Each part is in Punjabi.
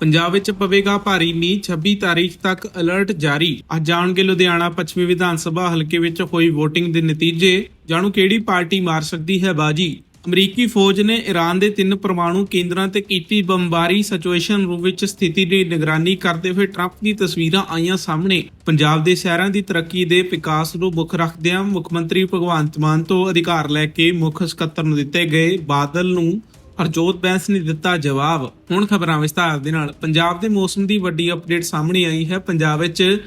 ਪੰਜਾਬ ਵਿੱਚ ਪਵੇਗਾ ਭਾਰੀ ਮੀਂਹ 26 ਤਾਰੀਖ ਤੱਕ ਅਲਰਟ ਜਾਰੀ। ਅੱਜ ਜਾਣਗੇ ਲੁਧਿਆਣਾ, ਪੱਛਮੀ ਵਿਧਾਨ ਸਭਾ ਹਲਕੇ ਵਿੱਚ ਹੋਈ VOTING ਦੇ ਨਤੀਜੇ। ਜਾਣੋ ਕਿਹੜੀ ਪਾਰਟੀ ਮਾਰ ਸਕਦੀ ਹੈ ਬਾਜੀ? ਅਮਰੀਕੀ ਫੌਜ ਨੇ ਈਰਾਨ ਦੇ ਤਿੰਨ ਪਰਮਾਣੂ ਕੇਂਦਰਾਂ ਤੇ ਕੀਤੀ ਬੰਬਾਰੀ ਸਿਚੁਏਸ਼ਨ ਰੂਮ ਵਿੱਚ ਸਥਿਤੀ ਦੀ ਨਿਗਰਾਨੀ ਕਰਦੇ ਹੋਏ ਟਰੰਪ ਦੀ ਤਸਵੀਰਾਂ ਆਈਆਂ ਸਾਹਮਣੇ। ਪੰਜਾਬ ਦੇ ਸ਼ਹਿਰਾਂ ਦੀ ਤਰੱਕੀ ਦੇ ਵਿਕਾਸ ਨੂੰ ਮੁੱਖ ਰੱਖਦਿਆਂ ਮੁੱਖ ਮੰਤਰੀ ਭਗਵੰਤ ਮਾਨ ਤੋਂ ਅਧਿਕਾਰ ਲੈ ਕੇ ਮੁੱਖ ਸਕੱਤਰ ਨੂੰ ਦਿੱਤੇ ਗਏ ਬਾਦਲ ਨੂੰ ਹਰਜੋਤ ਬੈਂਸ ਨੇ ਦਿੱਤਾ ਜਵਾਬ। ਹੁਣ ਖਬਰਾਂ ਵਿਸਤਾਰ ਦੇ ਨਾਲ। ਪੰਜਾਬ ਦੇ ਮੌਸਮ ਦੀ ਵੱਡੀ ਅਪਡੇਟ ਸਾਹਮਣੇ ਆਈ ਹੈ। ਪੰਜਾਬ ਵਿੱਚ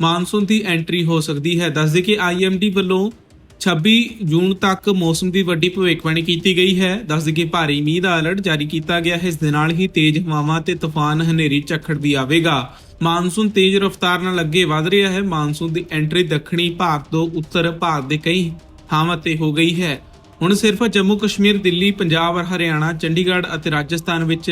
ਮਾਨਸੂਨ ਦੀ ਐਂਟਰੀ ਹੋ ਸਕਦੀ ਹੈ। ਦੱਸਦੇ ਕਿ ਆਈਐਮਡੀ ਵੱਲੋਂ 26 ਜੂਨ ਤੱਕ ਮੌਸਮ ਦੀ ਵੱਡੀ ਭਵਿੱਖਬਾਣੀ ਕੀਤੀ ਗਈ ਹੈ। ਦੱਸਦੇ ਕਿ ਭਾਰੀ ਮੀਂਹ ਦਾ ਅਲਰਟ ਜਾਰੀ ਕੀਤਾ ਗਿਆ ਹੈ। ਇਸ ਦੇ ਨਾਲ ਹੀ ਤੇਜ਼ ਹਵਾਵਾਂ ਤੇ ਤੂਫਾਨ ਹਨੇਰੀ ਝੱਖੜ ਵੀ ਆਵੇਗਾ। ਮਾਨਸੂਨ ਤੇਜ਼ ਰਫ਼ਤਾਰ ਨਾਲ ਅੱਗੇ ਵਧ ਰਿਹਾ ਹੈ। ਮਾਨਸੂਨ ਦੀ ਐਂਟਰੀ ਦੱਖਣੀ ਭਾਰਤ ਤੋਂ ਉੱਤਰ ਭਾਰਤ ਦੇ ਕਈ ਥਾਵਾਂ ਤੇ ਹੋ ਗਈ ਹੈ। ਹੁਣ ਸਿਰਫ ਜੰਮੂ ਕਸ਼ਮੀਰ ਦਿੱਲੀ ਪੰਜਾਬ ਹਰਿਆਣਾ ਚੰਡੀਗੜ੍ਹ ਅਤੇ ਰਾਜਸਥਾਨ ਵਿੱਚ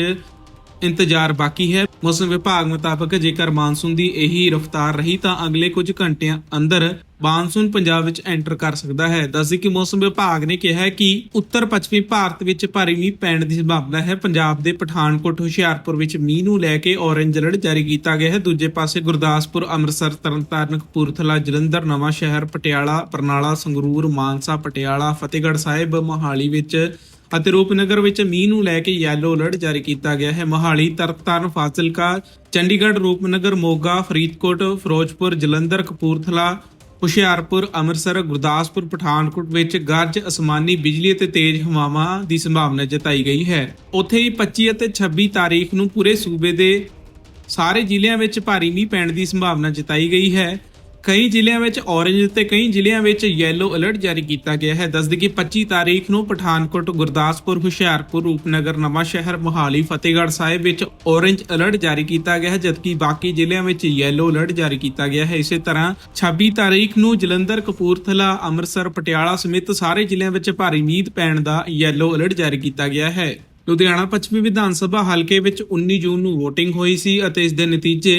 ਇੰਤਜ਼ਾਰ ਬਾਕੀ ਹੈ। ਮੌਸਮ ਵਿਭਾਗ ਮੁਤਾਬਕ ਜੇਕਰ ਮਾਨਸੂਨ ਦੀ ਇਹੀ ਰਫ਼ਤਾਰ ਰਹੀ ਤਾਂ ਅਗਲੇ ਕੁਝ ਘੰਟਿਆਂ ਅੰਦਰ ਮਾਨਸੂਨ ਪੰਜਾਬ ਵਿੱਚ ਐਂਟਰ ਕਰ ਸਕਦਾ ਹੈ। ਦੱਸਦੇ ਕਿ ਮੌਸਮ ਵਿਭਾਗ ਨੇ ਕਿਹਾ ਹੈ ਕਿ ਉੱਤਰ ਪੱਛਮੀ ਭਾਰਤ ਵਿੱਚ ਭਾਰੀ ਮੀਂਹ ਪੈਣ ਦੀ ਸੰਭਾਵਨਾ ਹੈ। ਪੰਜਾਬ ਦੇ ਪਠਾਨਕੋਟ, ਹੁਸ਼ਿਆਰਪੁਰ ਵਿੱਚ ਮੀਂਹ ਨੂੰ ਲੈ ਕੇ ਔਰੇਂਜ ਅਲਰਟ ਜਾਰੀ ਕੀਤਾ ਗਿਆ ਹੈ। ਦੂਜੇ ਪਾਸੇ ਗੁਰਦਾਸਪੁਰ, ਅੰਮ੍ਰਿਤਸਰ, ਤਰਨਤਾਰਨ, ਕਪੂਰਥਲਾ, ਜਲੰਧਰ ਨਵਾਂ ਸ਼ਹਿਰ ਪਟਿਆਲਾ, ਬਰਨਾਲਾ, ਸੰਗਰੂਰ, ਮਾਨਸਾ, ਪਟਿਆਲਾ, ਫਤਿਹਗੜ੍ਹ ਸਾਹਿਬ, ਮੋਹਾਲੀ ਵਿੱਚ ਅਤੇ ਰੂਪਨਗਰ ਵਿੱਚ ਮੀਂਹ ਨੂੰ ਲੈ ਕੇ ਯੈਲੋ ਅਲਰਟ ਜਾਰੀ ਕੀਤਾ ਗਿਆ ਹੈ। ਮੋਹਾਲੀ, ਤਰਨਤਾਰਨ, ਫਾਜ਼ਿਲਕਾ, ਚੰਡੀਗੜ੍ਹ, ਰੂਪਨਗਰ, ਮੋਗਾ, ਫਰੀਦਕੋਟ, ਫਿਰੋਜ਼ਪੁਰ, ਜਲੰਧਰ, ਕਪੂਰਥਲਾ, ਹੁਸ਼ਿਆਰਪੁਰ, ਅੰਮ੍ਰਿਤਸਰ, ਗੁਰਦਾਸਪੁਰ, ਪਠਾਨਕੋਟ ਵਿੱਚ ਗਰਜ, ਅਸਮਾਨੀ ਬਿਜਲੀ ਅਤੇ ਤੇਜ਼ ਹਵਾਵਾਂ ਦੀ ਸੰਭਾਵਨਾ ਜਤਾਈ ਗਈ ਹੈ। ਉੱਥੇ ਹੀ 25 ਅਤੇ 26 ਤਾਰੀਖ ਨੂੰ ਪੂਰੇ ਸੂਬੇ ਦੇ ਸਾਰੇ ਜ਼ਿਲ੍ਹਿਆਂ ਵਿੱਚ ਭਾਰੀ ਮੀਂਹ ਪੈਣ ਦੀ ਸੰਭਾਵਨਾ ਜਤਾਈ ਗਈ ਹੈ। ਕਈ ਜ਼ਿਲ੍ਹਿਆਂ ਵਿੱਚ ਔਰੇਂਜ ਤੇ ਕਈ ਜ਼ਿਲ੍ਹਿਆਂ ਵਿੱਚ ਯੈਲੋ ਅਲਰਟ ਜਾਰੀ ਕੀਤਾ ਗਿਆ ਹੈ। ਦੱਸਦੇ ਕਿ 25 ਤਾਰੀਖ ਨੂੰ ਪਠਾਨਕੋਟ, ਗੁਰਦਾਸਪੁਰ, ਹੁਸ਼ਿਆਰਪੁਰ, ਰੂਪਨਗਰ ਨਵਾਂਸ਼ਹਿਰ ਮੋਹਾਲੀ, ਫਤਿਹਗੜ੍ਹ ਸਾਹਿਬ ਵਿੱਚ ਔਰੇਂਜ ਅਲਰਟ ਜਾਰੀ ਕੀਤਾ ਗਿਆ ਹੈ, ਜਦਕਿ ਬਾਕੀ ਜ਼ਿਲ੍ਹਿਆਂ ਵਿੱਚ ਯੈਲੋ ਅਲਰਟ ਜਾਰੀ ਕੀਤਾ ਗਿਆ ਹੈ। ਇਸੇ ਤਰ੍ਹਾਂ 26 ਤਾਰੀਖ ਨੂੰ ਜਲੰਧਰ, ਕਪੂਰਥਲਾ, ਅੰਮ੍ਰਿਤਸਰ, ਪਟਿਆਲਾ ਸਮੇਤ ਸਾਰੇ ਜ਼ਿਲ੍ਹਿਆਂ ਵਿੱਚ ਭਾਰੀ ਮੀਂਹ ਪੈਣ ਦਾ ਯੈਲੋ ਅਲਰਟ ਜਾਰੀ ਕੀਤਾ ਗਿਆ ਹੈ। ਲੁਧਿਆਣਾ ਪੱਛਮੀ ਵਿਧਾਨ ਸਭਾ ਹਲਕੇ ਵਿੱਚ 19 ਜੂਨ ਨੂੰ VOTING ਹੋਈ ਸੀ ਅਤੇ ਇਸ ਦੇ ਨਤੀਜੇ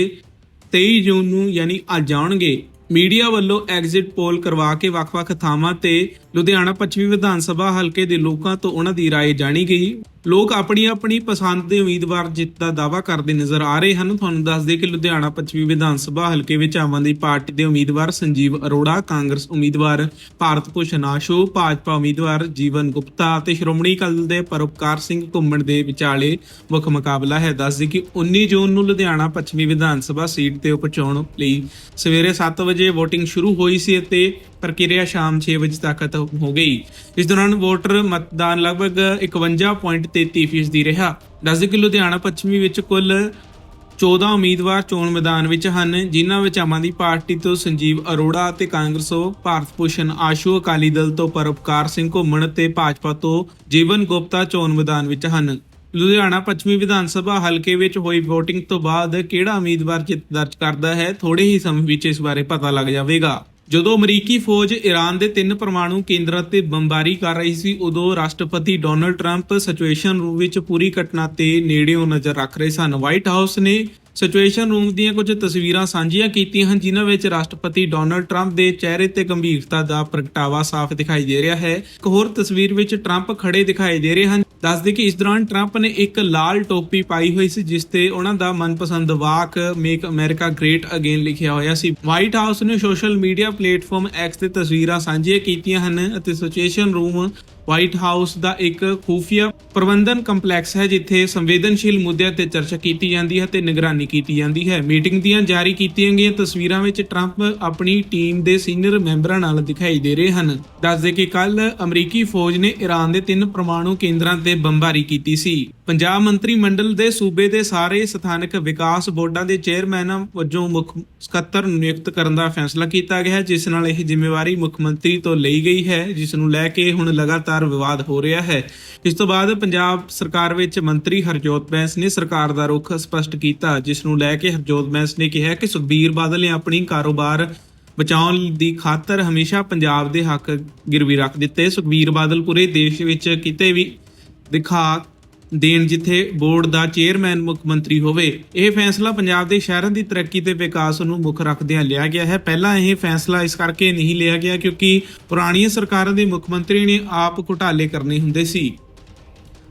23 ਜੂਨ ਨੂੰ ਯਾਨੀ ਅੱਜ ਆਉਣਗੇ। ਮੀਡੀਆ ਵੱਲੋਂ ਐਗਜ਼ਿਟ ਪੋਲ ਕਰਵਾ ਕੇ ਵੱਖ-ਵੱਖ ਥਾਵਾਂ ਤੇ ਲੁਧਿਆਣਾ ਪੱਛਮੀ ਵਿਧਾਨ ਸਭਾ ਹਲਕੇ ਦੇ ਲੋਕਾਂ ਤੋਂ ਉਹਨਾਂ ਦੀ رائے ਜਾਣੀ ਗਈ ਲੋਕ ਆਪਣੀ ਆਪਣੀ ਪਸੰਦ ਦੇ ਉਮੀਦਵਾਰ ਜਿੱਤ ਦਾ ਦਾਅਵਾ ਕਰਦੇ ਨਜ਼ਰ ਆ ਰਹੇ ਹਨ ਤੁਹਾਨੂੰ ਦੱਸ ਦਈਏ ਕਿ ਲੁਧਿਆਣਾ ਪੱਛਮੀ ਵਿਧਾਨ ਸਭਾ ਹਲਕੇ ਵਿੱਚ ਆਮ ਆਦਮੀ ਪਾਰਟੀ ਦੇ ਉਮੀਦਵਾਰ ਸੰਜੀਵ ਅਰੋੜਾ ਕਾਂਗਰਸ ਉਮੀਦਵਾਰ ਭਾਰਤ ਭੂਸ਼ਣ ਆਸ਼ੂ ਭਾਜਪਾ ਉਮੀਦਵਾਰ ਜੀਵਨ ਗੁਪਤਾ ਅਤੇ ਸ਼੍ਰੋਮਣੀ ਅਕਾਲੀ ਦੇ ਪਰਉਪਕਾਰ ਸਿੰਘ ਘੁੰਮਣ ਦੇ ਵਿਚਾਲੇ ਮੁੱਖ ਮੁਕਾਬਲਾ ਹੈ ਦੱਸ ਦਈਏ ਕਿ 19 ਜੂਨ ਨੂੰ ਲੁਧਿਆਣਾ ਪੱਛਮੀ ਵਿਧਾਨ ਸਭਾ ਸੀਟ ਤੇ ਉਪਚੋਣ ਲਈ ਸਵੇਰੇ 7 ਵਜੇ VOTING ਸ਼ੁਰੂ ਹੋਈ ਸੀ ਅਤੇ ਪ੍ਰਕਿਰਿਆ ਸ਼ਾਮ 6 ਵਜੇ ਤੱਕ ਖਤਮ ਹੋ ਗਈ। ਇਸ ਦੌਰਾਨ ਵੋਟਰ ਮਤਦਾਨ ਲਗਭਗ 51.33% ਰਿਹਾ। ਦੱਸਦੇ ਕਿ ਲੁਧਿਆਣਾ ਪੱਛਮੀ ਵਿੱਚ ਕੁੱਲ 14 ਉਮੀਦਵਾਰ ਚੋਣ ਮੈਦਾਨ ਵਿੱਚ ਹਨ, ਜਿਨ੍ਹਾਂ ਵਿੱਚ ਆਮ ਆਦਮੀ ਪਾਰਟੀ ਤੋਂ ਸੰਜੀਵ ਅਰੋੜਾ ਅਤੇ ਕਾਂਗਰਸੋਂ, ਭਾਰਤ ਭੂਸ਼ਣ ਆਸ਼ੂ, ਅਕਾਲੀ ਦਲ ਤੋਂ ਪਰਪਕਾਰ ਸਿੰਘ ਘੁੰਮਣ ਤੇ ਭਾਜਪਾ ਤੋਂ ਜੀਵਨ ਗੁਪਤਾ ਚੋਣ ਮੈਦਾਨ ਵਿੱਚ ਹਨ। ਲੁਧਿਆਣਾ ਪੱਛਮੀ ਵਿਧਾਨ ਸਭਾ ਹਲਕੇ ਵਿੱਚ ਹੋਈ VOTING ਤੋਂ ਬਾਅਦ ਕਿਹੜਾ ਉਮੀਦਵਾਰ ਜਿੱਤ ਦਰਜ ਕਰਦਾ ਹੈ ਥੋੜੇ ਹੀ ਸਮੇਂ ਵਿੱਚ ਇਸ ਬਾਰੇ ਪਤਾ ਲੱਗ ਜਾਵੇਗਾ। ਜਦੋਂ ਅਮਰੀਕੀ ਫੌਜ ਈਰਾਨ ਦੇ ਤਿੰਨ ਪਰਮਾਣੂ ਕੇਂਦਰਾਂ ਤੇ ਬੰਬਾਰੀ ਕਰ ਰਹੀ ਸੀ, ਉਦੋਂ ਰਾਸ਼ਟਰਪਤੀ ਡੋਨਲਡ ਟਰੰਪ ਸਿਚੁਏਸ਼ਨ ਰੂਮ ਵਿੱਚ ਪੂਰੀ ਘਟਨਾ ਤੇ ਨੇੜਿਓਂ ਨਜ਼ਰ ਰੱਖ ਰਹੇ ਸਨ। ਵਾਈਟ ਹਾਊਸ ਨੇ ਸਿਚੁਏਸ਼ਨ ਰੂਮ ਦੀਆਂ ਕੁਝ ਤਸਵੀਰਾਂ ਸਾਂਝੀਆਂ ਕੀਤੀਆਂ ਹਨ, ਜਿਨ੍ਹਾਂ ਵਿੱਚ ਰਾਸ਼ਟਰਪਤੀ ਡੋਨਲਡ ਟਰੰਪ ਦੇ ਚਿਹਰੇ ਤੇ ਗੰਭੀਰਤਾ ਦਾ ਪ੍ਰਗਟਾਵਾ ਸਾਫ਼ ਦਿਖਾਈ ਦੇ ਰਿਹਾ ਹੈ। ਇੱਕ ਹੋਰ ਤਸਵੀਰ ਵਿੱਚ ਟਰੰਪ ਖੜੇ ਦਿਖਾਈ ਦੇ ਰਹੇ ਹਨ ਦੱਸਦੇ ਕਿ ਇਸ ਦੌਰਾਨ ਟਰੰਪ ਨੇ ਇੱਕ ਲਾਲ ਟੋਪੀ ਪਾਈ ਹੋਈ ਸੀ, ਜਿਸ ਤੇ ਉਹਨਾਂ ਦਾ ਮਨਪਸੰਦ ਵਾਕ ਮੇਕ ਅਮਰੀਕਾ ਗ੍ਰੇਟ ਅਗੇਨ ਲਿਖਿਆ ਹੋਇਆ ਸੀ। ਵਾਈਟ ਹਾਊਸ ਨੇ ਸੋਸ਼ਲ ਮੀਡੀਆ ਪਲੇਟਫਾਰਮ ਐਕਸ ਤੇ ਤਸਵੀਰਾਂ ਸਾਂਝੀਆਂ ਕੀਤੀਆਂ ਹਨ ਅਤੇ ਸਿਚੁਏਸ਼ਨ ਰੂਮ ਵਾਈਟ ਹਾਊਸ ਦਾ ਇੱਕ ਖੂਫੀਆ ਪ੍ਰਬੰਧਨ ਕੰਪਲੈਕਸ ਹੈ, ਜਿੱਥੇ ਸੰਵੇਦਨਸ਼ੀਲ ਮੁੱਦਿਆਂ ਤੇ ਚਰਚਾ ਕੀਤੀ ਜਾਂਦੀ ਹੈ ਤੇ ਨਿਗਰਾਨੀ ਕੀਤੀ ਜਾਂਦੀ ਹੈ। ਮੀਟਿੰਗ ਦੀਆਂ ਜਾਰੀ ਕੀਤੀਆਂ ਗਈਆਂ ਤਸਵੀਰਾਂ ਵਿੱਚ ਟਰੰਪ ਆਪਣੀ ਟੀਮ ਦੇ ਸੀਨੀਅਰ ਮੈਂਬਰਾਂ ਨਾਲ ਦਿਖਾਈ ਦੇ ਰਹੇ ਹਨ। ਦੱਸਦੇ ਕਿ ਕੱਲ ਅਮਰੀਕੀ ਫੌਜ ਨੇ ਈਰਾਨ ਦੇ ਤਿੰਨ ਪਰਮਾਣੂ ਕੇਂਦਰਾਂ ਤੇ ਬੰਬਾਰੀ ਕੀਤੀ ਸੀ। ਪੰਜਾਬ ਮੰਤਰੀ ਮੰਡਲ ਦੇ ਸੂਬੇ ਦੇ ਸਾਰੇ ਸਥਾਨਕ ਵਿਕਾਸ ਬੋਰਡਾਂ ਦੇ ਚੇਅਰਮੈਨਾਂ ਵਜੋਂ ਮੁੱਖ ਸਕੱਤਰ ਨਿਯੁਕਤ ਕਰਨ ਦਾ ਫੈਸਲਾ ਕੀਤਾ ਗਿਆ ਹੈ ਜਿਸ ਨਾਲ ਇਹ ਜ਼ਿੰਮੇਵਾਰੀ ਮੁੱਖ ਮੰਤਰੀ ਤੋਂ ਲਈ ਗਈ ਹੈ, ਜਿਸ ਨੂੰ ਲੈ ਕੇ ਹੁਣ ਲਗਾਤਾਰ ਵਿਵਾਦ ਹੋ ਰਿਹਾ ਹੈ। ਇਸ ਤੋਂ ਬਾਅਦ ਪੰਜਾਬ ਸਰਕਾਰ ਵਿੱਚ ਮੰਤਰੀ ਹਰਜੋਤ ਬੈਂਸ ਨੇ ਸਰਕਾਰ ਦਾ ਰੁਖ ਸਪਸ਼ਟ ਕੀਤਾ, ਜਿਸ ਨੂੰ ਲੈ ਕੇ ਹਰਜੋਤ ਬੈਂਸ ਨੇ ਕਿਹਾ ਕਿ ਸੁਖਬੀਰ ਬਾਦਲ ਨੇ ਆਪਣੀ ਕਾਰੋਬਾਰ ਬਚਾਉਣ ਦੀ ਖਾਤਰ ਹਮੇਸ਼ਾ ਪੰਜਾਬ ਦੇ ਹੱਕ ਗਿਰਵੀ ਰੱਖ ਦਿੱਤੇ। ਸੁਖਬੀਰ ਬਾਦਲ ਪੂਰੇ ਦੇਸ਼ ਵਿੱਚ ਕਿਤੇ ਵੀ ਦਿਖਾ ਦੇਣ ਜਿੱਥੇ ਬੋਰਡ ਦਾ ਚੇਅਰਮੈਨ ਮੁੱਖ ਮੰਤਰੀ ਹੋਵੇ। ਇਹ ਫੈਸਲਾ ਪੰਜਾਬ ਦੇ ਸ਼ਹਿਰਾਂ ਦੀ ਤਰੱਕੀ ਤੇ ਵਿਕਾਸ ਨੂੰ ਮੁੱਖ ਰੱਖਦਿਆਂ ਲਿਆ ਗਿਆ ਹੈ। ਪਹਿਲਾਂ ਇਹ ਫੈਸਲਾ ਇਸ ਕਰਕੇ ਨਹੀਂ ਲਿਆ ਗਿਆ ਕਿਉਂਕਿ ਪੁਰਾਣੀਆਂ ਸਰਕਾਰਾਂ ਦੇ ਮੁੱਖ ਮੰਤਰੀ ਨੇ ਆਪ ਘੁਟਾਲੇ ਕਰਨੇ ਹੁੰਦੇ ਸੀ।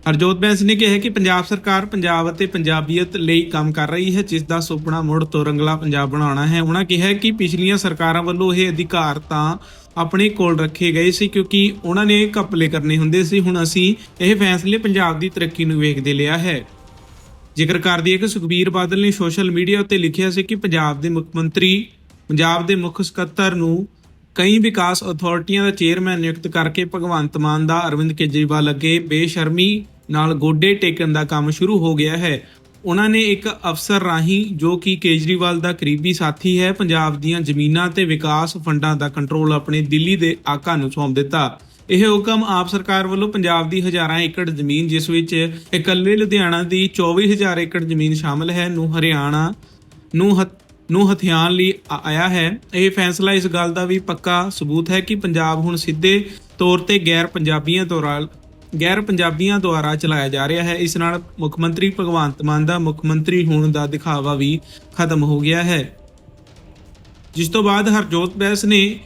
ਹਰਜੋਤ ਬੈਂਸ ਨੇ ਕਿਹਾ ਕਿ ਪੰਜਾਬ ਸਰਕਾਰ ਪੰਜਾਬ ਅਤੇ ਪੰਜਾਬੀਅਤ ਲਈ ਕੰਮ ਕਰ ਰਹੀ ਹੈ ਜਿਸ ਦਾ ਸੁਪਨਾ ਮੁੜ ਤੋਂ ਰੰਗਲਾ ਪੰਜਾਬ ਬਣਾਉਣਾ ਹੈ। ਉਹਨਾਂ ਕਿਹਾ ਕਿ ਪਿਛਲੀਆਂ ਸਰਕਾਰਾਂ ਵੱਲੋਂ ਇਹ ਅਧਿਕਾਰ ਤਾਂ ਆਪਣੇ ਕੋਲ ਰੱਖੇ ਗਏ ਸੀ, ਕਿਉਂਕਿ ਉਹਨਾਂ ਨੇ ਘਪਲੇ ਕਰਨੇ ਹੁੰਦੇ ਸੀ। ਹੁਣ ਅਸੀਂ ਇਹ ਫੈਸਲੇ ਪੰਜਾਬ ਦੀ ਤਰੱਕੀ ਨੂੰ ਵੇਖਦੇ ਲਿਆ ਹੈ। ਜ਼ਿਕਰ ਕਰਦੀ ਹੈ ਕਿ ਸੁਖਬੀਰ ਬਾਦਲ ਨੇ ਸੋਸ਼ਲ ਮੀਡੀਆ ਉੱਤੇ ਲਿਖਿਆ ਸੀ ਕਿ ਪੰਜਾਬ ਦੇ ਮੁੱਖ ਮੰਤਰੀ, ਪੰਜਾਬ ਦੇ ਮੁੱਖ ਸਕੱਤਰ ਨੂੰ ਕਈ ਵਿਕਾਸ ਅਥਾਰਟੀਆਂ ਦਾ ਚੇਅਰਮੈਨ ਨਿਯੁਕਤ ਕਰਕੇ ਭਗਵੰਤ ਮਾਨ ਦਾ ਅਰਵਿੰਦ ਕੇਜਰੀਵਾਲ ਅੱਗੇ ਬੇਸ਼ਰਮੀ ਨਾਲ ਗੋਡੇ ਟੇਕਣ ਦਾ ਕੰਮ ਸ਼ੁਰੂ ਹੋ ਗਿਆ ਹੈ। ਉਹਨਾਂ ਨੇ ਇੱਕ ਅਫਸਰ ਰਾਹੀਂ ਜੋ ਕਿ ਕੇਜਰੀਵਾਲ ਦਾ ਕਰੀਬੀ ਸਾਥੀ ਹੈ, ਪੰਜਾਬ ਦੀਆਂ ਜ਼ਮੀਨਾਂ ਤੇ ਵਿਕਾਸ ਫੰਡਾਂ ਦਾ ਕੰਟਰੋਲ ਆਪਣੇ ਦਿੱਲੀ ਦੇ ਆਕਾ ਨੂੰ ਸੌਂਪ ਦਿੱਤਾ। ਇਹ ਹੁਕਮ ਆਪ ਸਰਕਾਰ ਵੱਲੋਂ ਪੰਜਾਬ ਦੀ ਹਜ਼ਾਰਾਂ ਏਕੜ ਜ਼ਮੀਨ, ਜਿਸ ਵਿੱਚ ਇਕੱਲੇ ਲੁਧਿਆਣਾ ਦੀ 24000 ਏਕੜ ਜ਼ਮੀਨ ਸ਼ਾਮਲ ਹੈ, ਨੂੰ ਹਰਿਆਣਾ ਨੂੰ ਹਥ- ਨੂੰ ਹਥਿਆਣ ਲਈ ਆ- ਆਇਆ ਹੈ। ਇਹ ਫੈਸਲਾ ਇਸ ਗੱਲ ਦਾ ਵੀ ਪੱਕਾ ਸਬੂਤ ਹੈ ਕਿ ਪੰਜਾਬ ਹੁਣ ਸਿੱਧੇ ਤੌਰ ਤੇ ਗੈਰ ਪੰਜਾਬੀਆਂ ਦੁਆਰਾ ਗੈਰ ਪੰਜਾਬੀਆਂ ਦੁਆਰਾ ਚਲਾਇਆ ਜਾ ਰਿਹਾ ਹੈ। ਇਸ ਨਾਲ ਮੁੱਖ ਮੰਤਰੀ ਭਗਵੰਤ ਮਾਨ ਦਾ ਮੁੱਖ ਮੰਤਰੀ ਹੋਣ ਦਾ ਦਿਖਾਵਾ ਵੀ ਖਤਮ ਹੋ ਗਿਆ ਹੈ। ਜਿਸ ਤੋਂ ਬਾਅਦ ਹਰਜੋਤ ਬੈਂਸ ਨੇ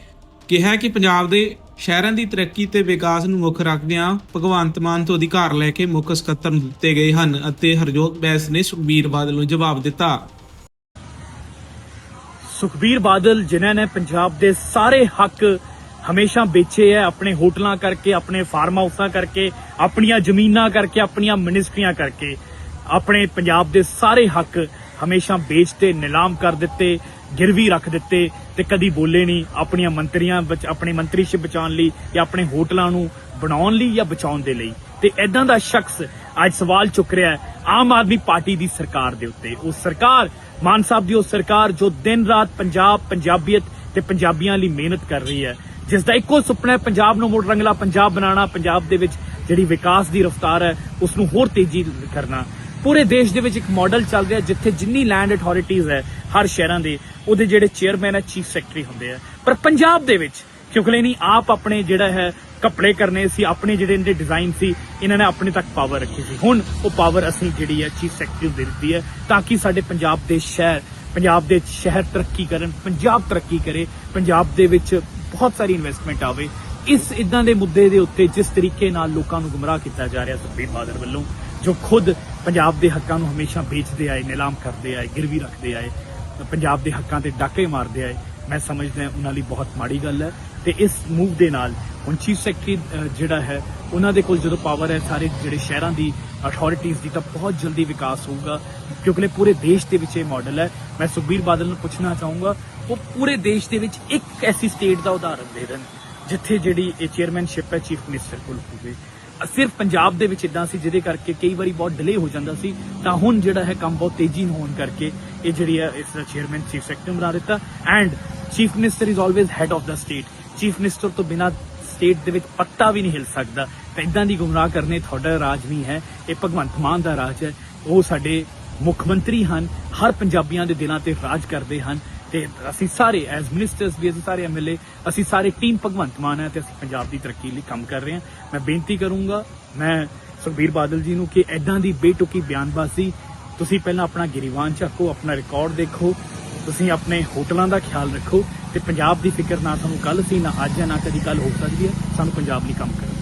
ਕਿਹਾ ਕਿ ਪੰਜਾਬ ਦੇ ਸ਼ਹਿਰਾਂ ਦੀ ਤਰੱਕੀ ਤੇ ਵਿਕਾਸ ਨੂੰ ਮੁੱਖ ਰੱਖਦਿਆਂ ਭਗਵੰਤ ਮਾਨ ਤੋਂ ਅਧਿਕਾਰ ਲੈ ਕੇ ਮੁੱਖ ਸਕੱਤਰ ਨੂੰ ਦਿੱਤੇ ਗਏ ਹਨ ਅਤੇ ਹਰਜੋਤ ਬੈਂਸ ਨੇ ਸੁਖਬੀਰ ਬਾਦਲ ਨੂੰ ਜਵਾਬ ਦਿੱਤਾ। ਸੁਖਬੀਰ ਬਾਦਲ, ਜਿਨ੍ਹਾਂ ਨੇ ਪੰਜਾਬ ਦੇ ਸਾਰੇ ਹੱਕ ਹਮੇਸ਼ਾ ਵੇਚੇ ਹੈ ਆਪਣੇ ਹੋਟਲਾਂ ਕਰਕੇ, ਆਪਣੇ ਫਾਰਮ ਹਾਊਸਾਂ ਕਰਕੇ, ਆਪਣੀਆਂ ਜ਼ਮੀਨਾਂ ਕਰਕੇ, ਆਪਣੀਆਂ ਮਿਨਿਸਟਰੀਆਂ ਕਰਕੇ, ਆਪਣੇ ਪੰਜਾਬ ਦੇ ਸਾਰੇ ਹੱਕ ਹਮੇਸ਼ਾ ਵੇਚਤੇ ਨਿਲਾਮ ਕਰ ਦਿੱਤੇ, ਗਿਰਵੀ ਰੱਖ ਦਿੱਤੇ ਤੇ ਕਦੀ ਬੋਲੇ ਨਹੀਂ ਆਪਣੀਆਂ ਮੰਤਰੀਆਂ ਵਿੱਚ, ਆਪਣੇ ਮੰਤਰੀਸ਼ਿਪ ਬਚਾਉਣ ਲਈ ਜਾਂ ਆਪਣੇ ਹੋਟਲਾਂ ਨੂੰ ਬਣਾਉਣ ਲਈ ਜਾਂ ਬਚਾਉਣ ਦੇ ਲਈ। ਤੇ ਐਦਾਂ ਦਾ ਸ਼ਖਸ ਅੱਜ ਸਵਾਲ ਚੁੱਕ ਰਿਹਾ ਹੈ ਆਮ ਆਦਮੀ ਪਾਰਟੀ ਦੀ ਸਰਕਾਰ ਦੇ ਉੱਤੇ। ਉਹ ਸਰਕਾਰ ਮਾਨ ਸਾਹਿਬ ਦੀ ਉਹ ਸਰਕਾਰ ਜੋ ਦਿਨ ਰਾਤ ਪੰਜਾਬ ਪੰਜਾਬੀਅਤ ਤੇ ਪੰਜਾਬੀਆਂ ਲਈ ਮਿਹਨਤ ਕਰ ਰਹੀ ਹੈ ਜਿਸ ਦਾ ਇੱਕੋ ਸੁਪਨਾ ਹੈ ਪੰਜਾਬ ਨੂੰ ਮੁੜ ਰੰਗਲਾ ਪੰਜਾਬ ਬਣਾਉਣਾ, ਪੰਜਾਬ ਦੇ ਵਿੱਚ ਜਿਹੜੀ ਵਿਕਾਸ ਦੀ ਰਫ਼ਤਾਰ ਹੈ ਉਸ ਨੂੰ ਹੋਰ ਤੇਜ਼ੀ ਕਰਨਾ। ਪੂਰੇ ਦੇਸ਼ ਦੇ ਵਿੱਚ ਇੱਕ ਮਾਡਲ ਚੱਲ ਰਿਹਾ ਜਿੱਥੇ ਜਿੰਨੀ ਲੈਂਡ ਅਥਾਰਟੀਆਂ ਹੈ ਹਰ ਸ਼ਹਿਰਾਂ ਦੇ, ਉਹਦੇ ਜਿਹੜੇ ਚੇਅਰਮੈਨ ਹੈ ਚੀਫ ਸੈਕਟਰੀ ਹੁੰਦੇ ਆ। ਪਰ ਪੰਜਾਬ ਦੇ ਵਿੱਚ, ਕਿਉਂਕਿ ਨਹੀਂ, ਆਪ ਆਪਣੇ ਜਿਹੜਾ ਹੈ ਕੱਪੜੇ ਕਰਨੇ ਸੀ, ਆਪਣੇ ਜਿਹੜੇ ਇਹਦੇ ਡਿਜ਼ਾਈਨ ਸੀ, ਇਹਨਾਂ ਨੇ ਆਪਣੇ ਤੱਕ ਪਾਵਰ ਰੱਖੀ ਸੀ। ਹੁਣ ਉਹ ਪਾਵਰ ਅਸੀਂ ਜਿਹੜੀ ਹੈ ਚੀਫ ਸੈਕਟਰੀ ਨੂੰ ਦੇ ਦਿੱਤੀ ਹੈ ਤਾਂ ਕਿ ਸਾਡੇ ਪੰਜਾਬ ਦੇ ਸ਼ਹਿਰ, ਪੰਜਾਬ ਦੇ ਸ਼ਹਿਰ ਤਰੱਕੀ ਕਰਨ, ਪੰਜਾਬ ਤਰੱਕੀ ਕਰੇ, ਪੰਜਾਬ ਦੇ ਵਿੱਚ ਬਹੁਤ ਸਾਰੀ ਇਨਵੈਸਟਮੈਂਟ ਆਵੇ। ਇਸ ਇਦਾਂ ਦੇ ਮੁੱਦੇ ਦੇ ਉੱਤੇ ਜਿਸ ਤਰੀਕੇ ਨਾਲ ਲੋਕਾਂ ਨੂੰ ਗੁੰਮਰਾਹ ਕੀਤਾ ਜਾ ਰਿਹਾ ਸੁਖਬੀਰ ਬਾਦਲ ਵੱਲੋਂ, ਜੋ ਖੁਦ ਪੰਜਾਬ ਦੇ ਹੱਕਾਂ ਨੂੰ ਹਮੇਸ਼ਾ ਵੇਚਦੇ ਆਏ, ਨਿਲਾਮ ਕਰਦੇ ਆਏ, ਗਿਰਵੀ ਰੱਖਦੇ ਆਏ, ਪੰਜਾਬ ਦੇ ਹੱਕਾਂ ਤੇ ਡਾਕੇ ਮਾਰਦੇ ਆਏ ਮੈਂ ਸਮਝਦਾ ਉਹਨਾਂ ਲਈ ਬਹੁਤ ਮਾੜੀ ਗੱਲ ਹੈ ਤੇ ਇਸ ਮੂਵ ਦੇ ਨਾਲ ਹੁਣ ਚੀਫ ਸੈਕਟਰੀ ਜਿਹੜਾ ਹੈ, ਉਹਨਾਂ ਦੇ ਕੋਲ ਜਦੋਂ ਪਾਵਰ ਹੈ, ਸਾਰੇ ਜਿਹੜੇ ਸ਼ਹਿਰਾਂ ਦੀ ਅਥਾਰਟੀਆਂ ਦੀ ਤਾਂ ਬਹੁਤ ਜਲਦੀ ਵਿਕਾਸ ਹੋਊਗਾ, ਕਿਉਂਕਿ ਪੂਰੇ ਦੇਸ਼ ਦੇ ਵਿੱਚ ਇਹ ਮਾਡਲ ਹੈ। ਮੈਂ ਸੁਖਬੀਰ ਬਾਦਲ ਨੂੰ ਪੁੱਛਣਾ ਚਾਹੂੰਗਾ, ਉਹ ਪੂਰੇ ਦੇਸ਼ ਦੇ ਵਿੱਚ ਇੱਕ ਐਸੀ ਸਟੇਟ ਦਾ ਉਦਾਹਰਨ ਦੇ ਦੇਣ, ਜਿੱਥੇ ਜਿਹੜੀ ਇਹ ਚੇਅਰਮੈਨਸ਼ਿਪ ਹੈ ਚੀਫ ਮਿਨਿਸਟਰ ਕੋਲ ਹੋਵੇ। ਸਿਰਫ ਪੰਜਾਬ ਦੇ ਵਿੱਚ ਇਦਾਂ ਸੀ, ਜਿਹਦੇ ਕਰਕੇ ਕਈ ਵਾਰੀ ਬਹੁਤ ਡਿਲੇ ਹੋ ਜਾਂਦਾ ਸੀ। ਤਾਂ ਹੁਣ ਜਿਹੜਾ ਹੈ, ਕੰਮ ਬਹੁਤ ਤੇਜ਼ੀ ਨਾਲ ਹੋਣ ਕਰਕੇ ਇਹ ਜਿਹੜੀ ਹੈ, ਇਸ ਦਾ ਚੇਅਰਮੈਨ ਚੀਫ ਸੈਕਟਰੀ ਬਣਾ ਦਿੱਤਾ। And chief minister is always head of the state chief minister ਤੋਂ ਬਿਨਾ ਸਟੇਟ ਦੇ ਵਿੱਚ ਪੱਤਾ ਵੀ ਨਹੀਂ ਹਿਲ ਸਕਦਾ। ਤਾਂ ਇਦਾਂ ਦੀ ਗੁੰਮਰਾਹ ਕਰਨੇ ਤੁਹਾਡਾ ਰਾਜ ਨਹੀਂ ਹੈ। ਇਹ ਭਗਵੰਤ ਮਾਨ ਦਾ ਰਾਜ ਹੈ। ਉਹ ਸਾਡੇ ਮੁੱਖ ਮੰਤਰੀ ਹਨ। ਹਰ ਪੰਜਾਬੀਆਂ ਦੇ ਦਿਲਾਂ ਤੇ ਰਾਜ ਕਰਦੇ ਹਨ। ਤੇ ਅਸੀਂ ਸਾਰੇ ਐਜ਼ ਮਿਨਿਸਟਰਸ ਵੀ, ਅਸੀਂ ਸਾਰੇ ਐਮਐਲਏ ਅਸੀਂ ਸਾਰੇ ਟੀਮ ਭਗਵੰਤ ਮਾਨ ਹੈ ਤੇ ਅਸੀਂ ਪੰਜਾਬ ਦੀ ਤਰੱਕੀ ਲਈ ਕੰਮ ਕਰ ਰਹੇ ਹਾਂ। ਮੈਂ ਬੇਨਤੀ ਕਰੂੰਗਾ, ਮੈਂ ਸੁਖਬੀਰ ਬਾਦਲ ਜੀ ਨੂੰ ਕਿ ਐਦਾਂ ਦੀ ਬੇਟੁਕੀ ਬਿਆਨਬਾਜ਼ੀ ਤੁਸੀਂ ਪਹਿਲਾਂ ਆਪਣਾ ਗਿਰੀਵਾਨ ਚੱਕੋ ਆਪਣਾ ਰਿਕਾਰਡ ਦੇਖੋ। ਤੁਸੀਂ ਆਪਣੇ ਹੋਟਲਾਂ ਦਾ ਖਿਆਲ ਰੱਖੋ ਤੇ ਪੰਜਾਬ ਦੀ ਫਿਕਰ ਨਾ ਤੁਹਾਨੂੰ ਕੱਲ ਸੀ, ਨਾ ਅੱਜ ਹੈ, ਨਾ ਕਦੀ ਕੱਲ ਹੋ ਸਕਦੀ ਹੈ। ਸਾਨੂੰ ਪੰਜਾਬ ਲਈ ਕੰਮ ਕਰਨਾ